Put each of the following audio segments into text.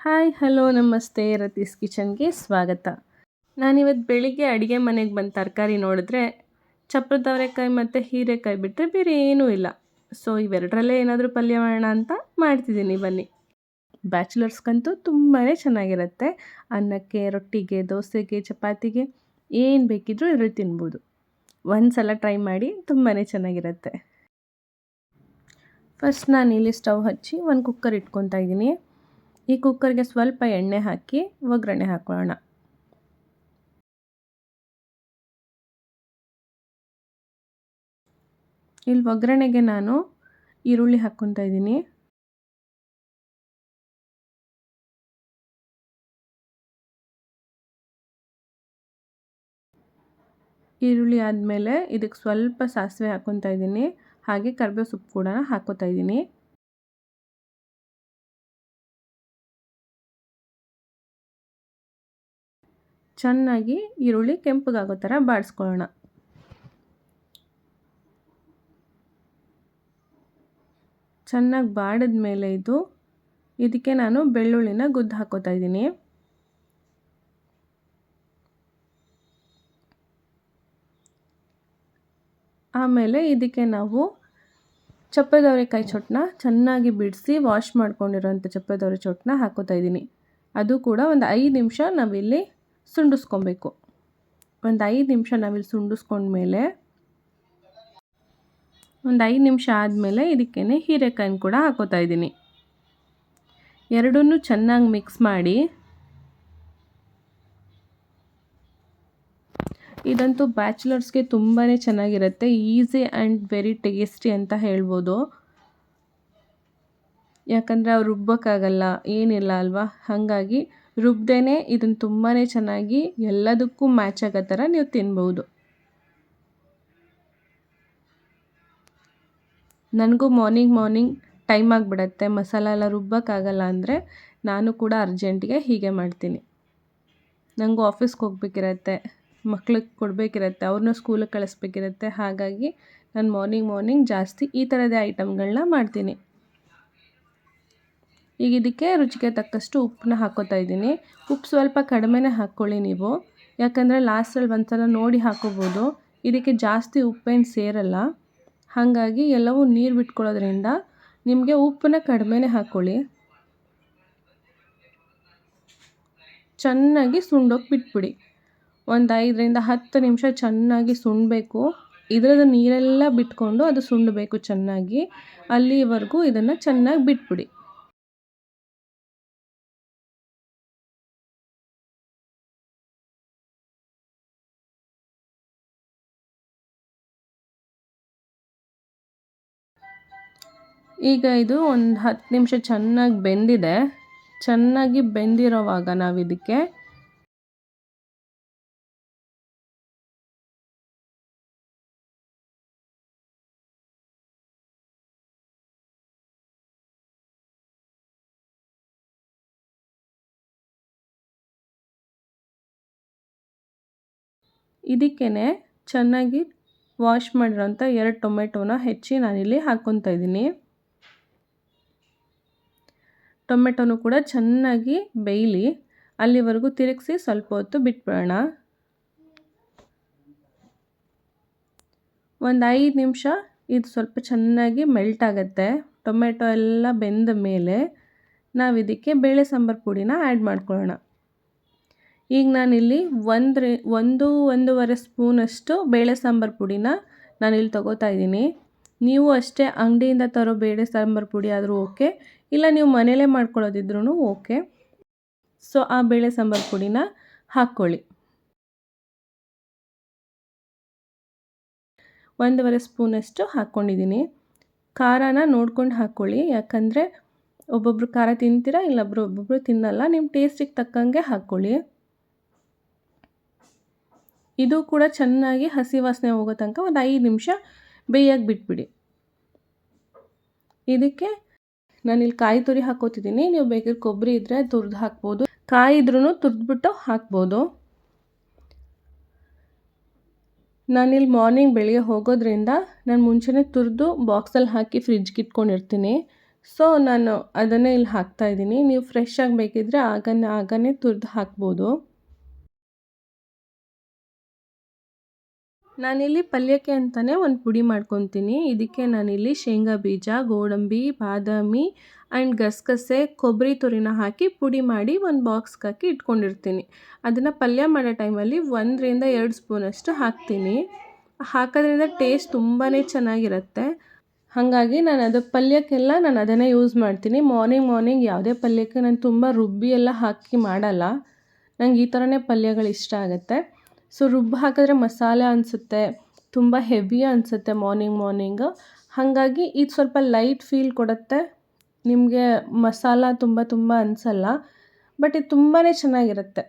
Hi, hello, ನಮಸ್ತೆ ರತೀಸ್ ಕಿಚನ್ಗೆ ಸ್ವಾಗತ. ನಾನಿವತ್ತು ಬೆಳಿಗ್ಗೆ ಅಡುಗೆ ಮನೆಗೆ ಬಂದು ತರಕಾರಿ ನೋಡಿದ್ರೆ ಚಪ್ರದವರೆಕಾಯಿ ಮತ್ತು ಹೀರೆಕಾಯಿ ಬಿಟ್ಟರೆ ಬೇರೆ ಏನೂ ಇಲ್ಲ. ಸೊ ಇವೆರಡರಲ್ಲೇ ಏನಾದರೂ ಪಲ್ಯ ಮಾಡೋಣ ಅಂತ ಮಾಡ್ತಿದ್ದೀನಿ. ಬನ್ನಿ. ಬ್ಯಾಚುಲರ್ಸ್ಗಂತೂ ತುಂಬಾ ಚೆನ್ನಾಗಿರುತ್ತೆ. ಅನ್ನಕ್ಕೆ, ರೊಟ್ಟಿಗೆ, ದೋಸೆಗೆ, ಚಪಾತಿಗೆ ಏನು ಬೇಕಿದ್ರೂ ಇದ್ರಲ್ಲಿ ತಿನ್ಬೋದು. ಒಂದು ಸಲ ಟ್ರೈ ಮಾಡಿ ತುಂಬಾ ಚೆನ್ನಾಗಿರುತ್ತೆ. ಫಸ್ಟ್ ನಾನು ಇಲ್ಲಿ ಸ್ಟವ್ ಹಚ್ಚಿ ಒಂದು ಕುಕ್ಕರ್ ಇಟ್ಕೊತಾ ಇದ್ದೀನಿ. ಈ ಕುಕ್ಕರ್ಗೆ ಸ್ವಲ್ಪ ಎಣ್ಣೆ ಹಾಕಿ ಒಗ್ಗರಣೆ ಹಾಕೊಳ್ಳೋಣ. ಇಲ್ಲಿ ಒಗ್ಗರಣೆಗೆ ನಾನು ಈರುಳ್ಳಿ ಹಾಕ್ಕೊತಾ ಇದ್ದೀನಿ. ಈರುಳ್ಳಿ ಆದಮೇಲೆ ಇದಕ್ಕೆ ಸ್ವಲ್ಪ ಸಾಸಿವೆ ಹಾಕ್ಕೊತಾ ಇದ್ದೀನಿ. ಹಾಗೆ ಕರಿಬೇವು ಸೊಪ್ಪು ಕೂಡ ಹಾಕ್ಕೊತಾ ಇದ್ದೀನಿ. ಚೆನ್ನಾಗಿ ಈರುಳ್ಳಿ ಕೆಂಪಗಾಗೋ ಥರ ಬಾಡಿಸ್ಕೊಳ್ಳೋಣ. ಚೆನ್ನಾಗಿ ಬಾಡಿದ ಮೇಲೆ ಇದು, ಇದಕ್ಕೆ ನಾನು ಬೆಳ್ಳುಳ್ಳಿನ ಗುದ್ದು ಹಾಕೋತಾ ಇದ್ದೀನಿ. ಆಮೇಲೆ ಇದಕ್ಕೆ ನಾವು ಚಪ್ಪೆದವರೆಕಾಯಿ ಚೊಟ್ಟನ್ನ ಚೆನ್ನಾಗಿ ಬಿಡಿಸಿ ವಾಶ್ ಮಾಡ್ಕೊಂಡಿರೋಂಥ ಚಪ್ಪೆದವರೆ ಚೊಟ್ಟನ್ನ ಹಾಕೋತಾ ಇದ್ದೀನಿ. ಅದು ಕೂಡ ಒಂದು ಐದು ನಿಮಿಷ ನಾವಿಲ್ಲಿ ಸುಂಡಿಸ್ಕೊಬೇಕು. ಒಂದು ಐದು ನಿಮಿಷ ನಾವಿಲ್ಲಿ ಸುಂಡಿಸ್ಕೊಂಡ್ಮೇಲೆ, ಒಂದು ಐದು ನಿಮಿಷ ಆದಮೇಲೆ ಇದಕ್ಕೇ ಹೀರೆಕಾಯಿನ ಕೂಡ ಹಾಕೋತಾ ಇದ್ದೀನಿ. ಎರಡನ್ನೂ ಚೆನ್ನಾಗಿ ಮಿಕ್ಸ್ ಮಾಡಿ, ಇದಂತೂ ಬ್ಯಾಚುಲರ್ಸ್ಗೆ ತುಂಬಾ ಚೆನ್ನಾಗಿರುತ್ತೆ, ಈಸಿ ಆ್ಯಂಡ್ ವೆರಿ ಟೇಸ್ಟಿ ಅಂತ ಹೇಳ್ಬೋದು. ಯಾಕಂದರೆ ಅವ್ರು ರುಬ್ಬೋಕ್ಕಾಗಲ್ಲ, ಏನಿಲ್ಲ ಅಲ್ವಾ? ಹಾಗಾಗಿ ರುಬ್ದೇ ಇದನ್ನು ತುಂಬಾ ಚೆನ್ನಾಗಿ ಎಲ್ಲದಕ್ಕೂ ಮ್ಯಾಚ್ ಆಗೋ ಥರ ನೀವು ತಿನ್ಬೋದು. ನನಗೂ ಮಾರ್ನಿಂಗ್ ಮಾರ್ನಿಂಗ್ ಟೈಮ್ ಆಗಿಬಿಡತ್ತೆ. ಮಸಾಲ ಎಲ್ಲ ರುಬ್ಬೋಕ್ಕಾಗಲ್ಲ ಅಂದರೆ ನಾನು ಕೂಡ ಅರ್ಜೆಂಟಿಗೆ ಹೀಗೆ ಮಾಡ್ತೀನಿ. ನನಗೂ ಆಫೀಸ್ಗೆ ಹೋಗ್ಬೇಕಿರತ್ತೆ. ಮಕ್ಳಿಗೆ ಕೊಡಬೇಕಿರತ್ತೆ. ಅವ್ರನ್ನ ಸ್ಕೂಲಿಗೆ ಕಳಿಸ್ಬೇಕಿರತ್ತೆ. ಹಾಗಾಗಿ ನಾನು ಮಾರ್ನಿಂಗ್ ಮಾರ್ನಿಂಗ್ ಜಾಸ್ತಿ ಈ ಥರದೇ ಐಟಮ್ಗಳನ್ನ ಮಾಡ್ತೀನಿ. ಈಗ ಇದಕ್ಕೆ ರುಚಿಗೆ ತಕ್ಕಷ್ಟು ಉಪ್ಪನ್ನ ಹಾಕೋತಾ ಇದ್ದೀನಿ. ಉಪ್ಪು ಸ್ವಲ್ಪ ಕಡಿಮೆನೇ ಹಾಕ್ಕೊಳ್ಳಿ ನೀವು. ಯಾಕಂದರೆ ಲಾಸ್ಟಲ್ಲಿ ಒಂದು ಸಲ ನೋಡಿ ಹಾಕೋಬೋದು. ಇದಕ್ಕೆ ಜಾಸ್ತಿ ಉಪ್ಪೇನು ಸೇರಲ್ಲ. ಹಾಗಾಗಿ ಎಲ್ಲವೂ ನೀರು ಬಿಟ್ಕೊಳ್ಳೋದ್ರಿಂದ ನಿಮಗೆ ಉಪ್ಪನ್ನ ಕಡಿಮೆನೇ ಹಾಕ್ಕೊಳ್ಳಿ ಚೆನ್ನಾಗಿ ಸುಂಡೋಗಿ ಬಿಟ್ಬಿಡಿ. ಒಂದು ಐದರಿಂದ ಹತ್ತು ನಿಮಿಷ ಚೆನ್ನಾಗಿ ಸುಣ್ಣಬೇಕು ಇದರದ್ದು ನೀರೆಲ್ಲ ಬಿಟ್ಕೊಂಡು ಅದು ಸುಂಡಬೇಕು ಚೆನ್ನಾಗಿ. ಅಲ್ಲಿವರೆಗೂ ಇದನ್ನು ಚೆನ್ನಾಗಿ ಬಿಟ್ಬಿಡಿ. ಈಗ ಇದು ಒಂದು ಹತ್ತು ನಿಮಿಷ ಚೆನ್ನಾಗಿ ಬೆಂದಿದೆ. ಚೆನ್ನಾಗಿ ಬೆಂದಿರೋವಾಗ ನಾವು ಇದಕ್ಕೆ ಇದಕ್ಕೇ ಚೆನ್ನಾಗಿ ವಾಶ್ ಮಾಡಿರೋಂಥ ಎರಡು ಟೊಮೆಟೊನ ಹೆಚ್ಚಿ ನಾನಿಲ್ಲಿ ಹಾಕ್ಕೊತಾ ಇದ್ದೀನಿ. ಟೊಮೆಟೊನು ಕೂಡ ಚೆನ್ನಾಗಿ ಬೇಯಲಿ, ಅಲ್ಲಿವರೆಗೂ ತಿರುಗಿಸಿ ಸ್ವಲ್ಪ ಹೊತ್ತು ಬಿಟ್ಬಿಡೋಣ. ಒಂದು ಐದು ನಿಮಿಷ ಇದು ಸ್ವಲ್ಪ ಚೆನ್ನಾಗಿ ಮೆಲ್ಟ್ ಆಗುತ್ತೆ. ಟೊಮೆಟೊ ಎಲ್ಲ ಬೆಂದ ಮೇಲೆ ನಾವು ಇದಕ್ಕೆ ಬೇಳೆ ಸಾಂಬಾರು ಪುಡಿನ ಆ್ಯಡ್ ಮಾಡ್ಕೊಳ್ಳೋಣ. ಈಗ ನಾನಿಲ್ಲಿ ಒಂದು ಒಂದು, ಒಂದೂವರೆ ಸ್ಪೂನಷ್ಟು ಬೇಳೆ ಸಾಂಬಾರು ಪುಡಿನ ನಾನಿಲ್ಲಿ ತೊಗೋತಾ ಇದ್ದೀನಿ. ನೀವು ಅಷ್ಟೇ ಅಂಗಡಿಯಿಂದ ತರೋ ಬೇಳೆ ಸಾಂಬಾರು ಪುಡಿ ಆದರೂ ಓಕೆ. ಇಲ್ಲ, ನೀವು ಮನೇಲೇ ಮಾಡ್ಕೊಳ್ಳೋದಿದ್ರೂ ಓಕೆ. ಸೊ, ಆ ಬೇಳೆ ಸಾಂಬಾರ್ ಪುಡಿನ ಹಾಕ್ಕೊಳ್ಳಿ. ಒಂದೂವರೆ ಸ್ಪೂನಷ್ಟು ಹಾಕ್ಕೊಂಡಿದ್ದೀನಿ. ಖಾರನ ನೋಡ್ಕೊಂಡು ಹಾಕ್ಕೊಳ್ಳಿ. ಯಾಕಂದರೆ ಒಬ್ಬೊಬ್ರು ಖಾರ ತಿಂತೀರಾ, ಇಲ್ಲೊಬ್ರು ಒಬ್ಬೊಬ್ರು ತಿನ್ನಲ್ಲ. ನಿಮ್ಮ ಟೇಸ್ಟಿಗೆ ತಕ್ಕಂಗೆ ಹಾಕ್ಕೊಳ್ಳಿ. ಇದು ಕೂಡ ಚೆನ್ನಾಗಿ ಹಸಿ ವಾಸನೆ ಹೋಗೋ ತನಕ ಒಂದು ಐದು ನಿಮಿಷ ಬೇಯಕ್ಕೆ ಬಿಟ್ಬಿಡಿ. ಇದಕ್ಕೆ ನಾನಿಲ್ಲಿ ಕಾಯಿ ತುರಿ ಹಾಕೋತಿದ್ದೀನಿ ನೀವು ಬೇಕಿದ್ರೆ ಕೊಬ್ಬರಿ ಇದ್ದರೆ ತುರಿದು ಹಾಕ್ಬೋದು. ಕಾಯಿ ಇದ್ರೂ ತುರಿದ್ಬಿಟ್ಟು ಹಾಕ್ಬೋದು. ನಾನಿಲ್ಲಿ ಮಾರ್ನಿಂಗ್ ಬೆಳಿಗ್ಗೆ ಹೋಗೋದ್ರಿಂದ ನಾನು ಮುಂಚೆನೇ ತುರಿದು ಬಾಕ್ಸಲ್ಲಿ ಹಾಕಿ ಫ್ರಿಜ್ಗೆ ಇಟ್ಕೊಂಡಿರ್ತೀನಿ. ಸೊ ನಾನು ಅದನ್ನೇ ಇಲ್ಲಿ ಹಾಕ್ತಾಯಿದ್ದೀನಿ ನೀವು ಫ್ರೆಶ್ ಆಗಿ ಬೇಕಿದ್ರೆ ಆಗನೇ ಆಗನೇ ತುರಿದು ಹಾಕ್ಬೋದು. ನಾನಿಲ್ಲಿ ಪಲ್ಯಕ್ಕೆ ಅಂತಲೇ ಒಂದು ಪುಡಿ ಮಾಡ್ಕೊತೀನಿ. ಇದಕ್ಕೆ ನಾನಿಲ್ಲಿ ಶೇಂಗಾ ಬೀಜ, ಗೋಡಂಬಿ, ಬಾದಾಮಿ ಆ್ಯಂಡ್ ಗಸಗಸೆ, ಕೊಬ್ಬರಿ ತುರಿನ ಹಾಕಿ ಪುಡಿ ಮಾಡಿ ಒಂದು ಬಾಕ್ಸ್ಗೆ ಹಾಕಿ ಇಟ್ಕೊಂಡಿರ್ತೀನಿ. ಅದನ್ನು ಪಲ್ಯ ಮಾಡೋ ಟೈಮಲ್ಲಿ ಒಂದರಿಂದ ಎರಡು ಸ್ಪೂನಷ್ಟು ಹಾಕ್ತೀನಿ. ಹಾಕೋದ್ರಿಂದ ಟೇಸ್ಟ್ ತುಂಬಾ ಚೆನ್ನಾಗಿರುತ್ತೆ. ಹಾಗಾಗಿ ನಾನು ಅದು ಪಲ್ಯಕ್ಕೆಲ್ಲ ನಾನು ಅದನ್ನೇ ಯೂಸ್ ಮಾಡ್ತೀನಿ. ಮಾರ್ನಿಂಗ್ ಮಾರ್ನಿಂಗ್ ಯಾವುದೇ ಪಲ್ಯಕ್ಕೆ ನಾನು ತುಂಬ ರುಬ್ಬಿ ಎಲ್ಲ ಹಾಕಿ ಮಾಡಲ್ಲ. ನಂಗೆ ಈ ಥರನೇ ಪಲ್ಯಗಳು ಇಷ್ಟ ಆಗುತ್ತೆ. ಸೊ ರುಬ್ಬಿ ಹಾಕಿದ್ರೆ ಮಸಾಲೆ ಅನಿಸುತ್ತೆ, ತುಂಬ ಹೆವಿ ಅನಿಸುತ್ತೆ ಮಾರ್ನಿಂಗ್ ಮಾರ್ನಿಂಗ್ ಹಾಗಾಗಿ ಇದು ಸ್ವಲ್ಪ ಲೈಟ್ ಫೀಲ್ ಕೊಡುತ್ತೆ. ನಿಮಗೆ ಮಸಾಲ ತುಂಬ ತುಂಬ ಅನಿಸಲ್ಲ ಬಟ್ ಇದು ತುಂಬಾ ಚೆನ್ನಾಗಿರುತ್ತೆ.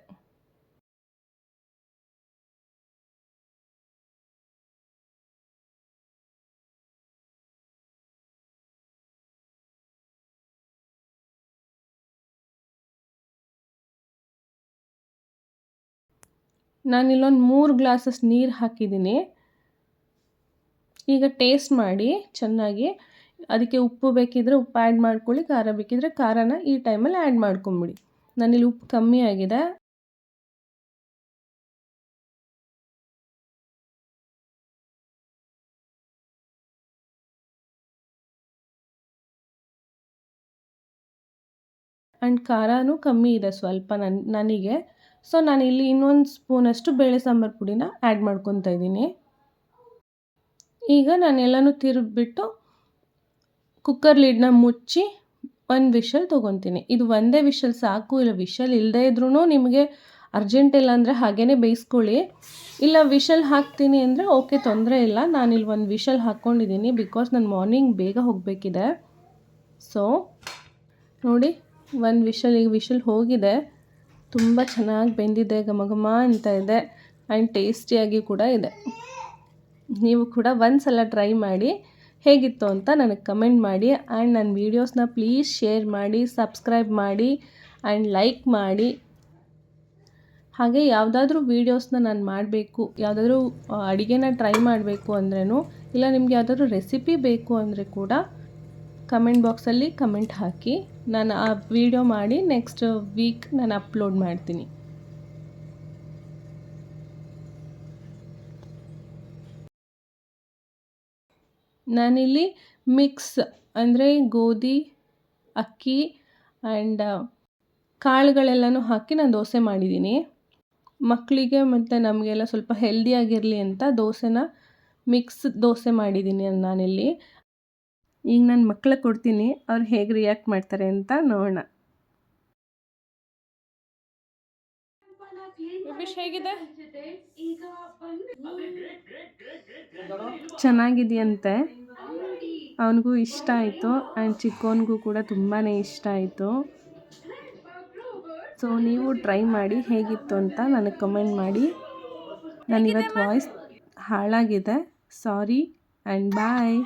ನಾನಿಲ್ಲೊಂದು ಮೂರು ಗ್ಲಾಸಸ್ ನೀರು ಹಾಕಿದ್ದೀನಿ ಈಗ ಟೇಸ್ಟ್ ಮಾಡಿ ಚೆನ್ನಾಗಿ, ಅದಕ್ಕೆ ಉಪ್ಪು ಬೇಕಿದ್ದರೆ ಉಪ್ಪು ಆ್ಯಡ್ ಮಾಡ್ಕೊಳ್ಳಿ, ಖಾರ ಬೇಕಿದ್ದರೆ ಖಾರನ ಈ ಟೈಮಲ್ಲಿ ಆ್ಯಡ್ ಮಾಡ್ಕೊಂಬಿಡಿ. ನಾನಿಲ್ಲಿ ಉಪ್ಪು ಕಮ್ಮಿ ಆಗಿದೆ. ಆ್ಯಂಡ್ ಖಾರನೂ ಕಮ್ಮಿ ಇದೆ ಸ್ವಲ್ಪ ನನ್ನ ನನಗೆ. ಸೊ ಇಲ್ಲಿ ಇನ್ನೊಂದು ಸ್ಪೂನಷ್ಟು ಬೇಳೆ ಸಾಂಬಾರು ಪುಡಿನ ಆ್ಯಡ್ ಮಾಡ್ಕೊತಾ ಇದ್ದೀನಿ. ಈಗ ನಾನೆಲ್ಲನೂ ತಿರುಗಿಬಿಟ್ಟು ಕುಕ್ಕರ್ ಲಿಡ್ನ ಮುಚ್ಚಿ ಒಂದು ವಿಷಲ್ ತೊಗೊತೀನಿ. ಇದು ಒಂದೇ ವಿಷಲ್ ಸಾಕು, ಇಲ್ಲ ವಿಷಲ್ ಇಲ್ಲದೇ ಇದ್ರೂ ನಿಮಗೆ ಅರ್ಜೆಂಟ್ ಇಲ್ಲ ಅಂದರೆ ಹಾಗೇ ಬೇಯಿಸ್ಕೊಳ್ಳಿ. ಇಲ್ಲ ವಿಷಲ್ ಹಾಕ್ತೀನಿ ಅಂದರೆ ಓಕೆ ತೊಂದರೆ ಇಲ್ಲ. ನಾನಿಲ್ಲಿ ಒಂದು ವಿಷಲ್ ಹಾಕ್ಕೊಂಡಿದ್ದೀನಿ ಬಿಕಾಸ್ ನಾನು ಮಾರ್ನಿಂಗ್ ಬೇಗ ಹೋಗಬೇಕಿದೆ. ಸೊ ನೋಡಿ, ಒಂದು ವಿಷಲ್, ಈಗ ವಿಷಲ್ ಹೋಗಿದೆ. ತುಂಬ ಚೆನ್ನಾಗಿ ಬೆಂದಿದೆ, ಘಮ ಘಮ ಅಂತ ಇದೆ. ಆ್ಯಂಡ್ ಟೇಸ್ಟಿಯಾಗಿ ಕೂಡ ಇದೆ. ನೀವು ಕೂಡ ಒಂದು ಸಲ ಟ್ರೈ ಮಾಡಿ, ಹೇಗಿತ್ತು ಅಂತ ನನಗೆ ಕಮೆಂಟ್ ಮಾಡಿ. ಆ್ಯಂಡ್ ನನ್ನ ವೀಡಿಯೋಸ್ನ ಪ್ಲೀಸ್ ಶೇರ್ ಮಾಡಿ, ಸಬ್ಸ್ಕ್ರೈಬ್ ಮಾಡಿ ಆ್ಯಂಡ್ ಲೈಕ್ ಮಾಡಿ. ಹಾಗೆ ಯಾವುದಾದ್ರೂ ವೀಡಿಯೋಸ್ನ ನಾನು ಮಾಡಬೇಕು, ಯಾವುದಾದ್ರೂ ಅಡುಗೆನ ಟ್ರೈ ಮಾಡಬೇಕು ಅಂದ್ರೂ ಇಲ್ಲ ನಿಮ್ಗೆ ಯಾವುದಾದ್ರೂ ರೆಸಿಪಿ ಬೇಕು ಅಂದರೆ ಕೂಡ ಕಮೆಂಟ್ ಬಾಕ್ಸಲ್ಲಿ ಕಮೆಂಟ್ ಹಾಕಿ. ನಾನು ಆ ವಿಡಿಯೋ ಮಾಡಿ ನೆಕ್ಸ್ಟ್ ವೀಕ್ ನಾನು ಅಪ್ಲೋಡ್ ಮಾಡ್ತೀನಿ. ನಾನಿಲ್ಲಿ ಮಿಕ್ಸ್ ಅಂದರೆ ಗೋಧಿ, ಅಕ್ಕಿ ಆ್ಯಂಡ್ ಕಾಳುಗಳೆಲ್ಲನೂ ಹಾಕಿ ನಾನು ದೋಸೆ ಮಾಡಿದ್ದೀನಿ. ಮಕ್ಕಳಿಗೆ ಮತ್ತು ನಮಗೆಲ್ಲ ಸ್ವಲ್ಪ ಹೆಲ್ದಿಯಾಗಿರಲಿ ಅಂತ ದೋಸೆನ ಮಿಕ್ಸ್ ದೋಸೆ ಮಾಡಿದ್ದೀನಿ ನಾನಿಲ್ಲಿ. ಈಗ ನನ್ನ ಮಕ್ಳಿಗೆ ಕೊಡ್ತೀನಿ ಅವ್ರು ಹೇಗೆ ರಿಯಾಕ್ಟ್ ಮಾಡ್ತಾರೆ ಅಂತ ನೋಡೋಣ. ಹೇಗಿದೆ? ಚೆನ್ನಾಗಿದೆಯಂತೆ. ಅವನಿಗೂ ಇಷ್ಟ ಆಯಿತು ಆ್ಯಂಡ್ ಚಿಕ್ಕವನಿಗೂ ಕೂಡ ತುಂಬಾ ಇಷ್ಟ ಆಯಿತು. ಸೊ ನೀವು ಟ್ರೈ ಮಾಡಿ ಹೇಗಿತ್ತು ಅಂತ ನನಗೆ ಕಮೆಂಟ್ ಮಾಡಿ. ನಾನು ಇವತ್ತು ವಾಯ್ಸ್ ಹಾಳಾಗಿದೆ. ಸಾರಿ ಆ್ಯಂಡ್ ಬಾಯ್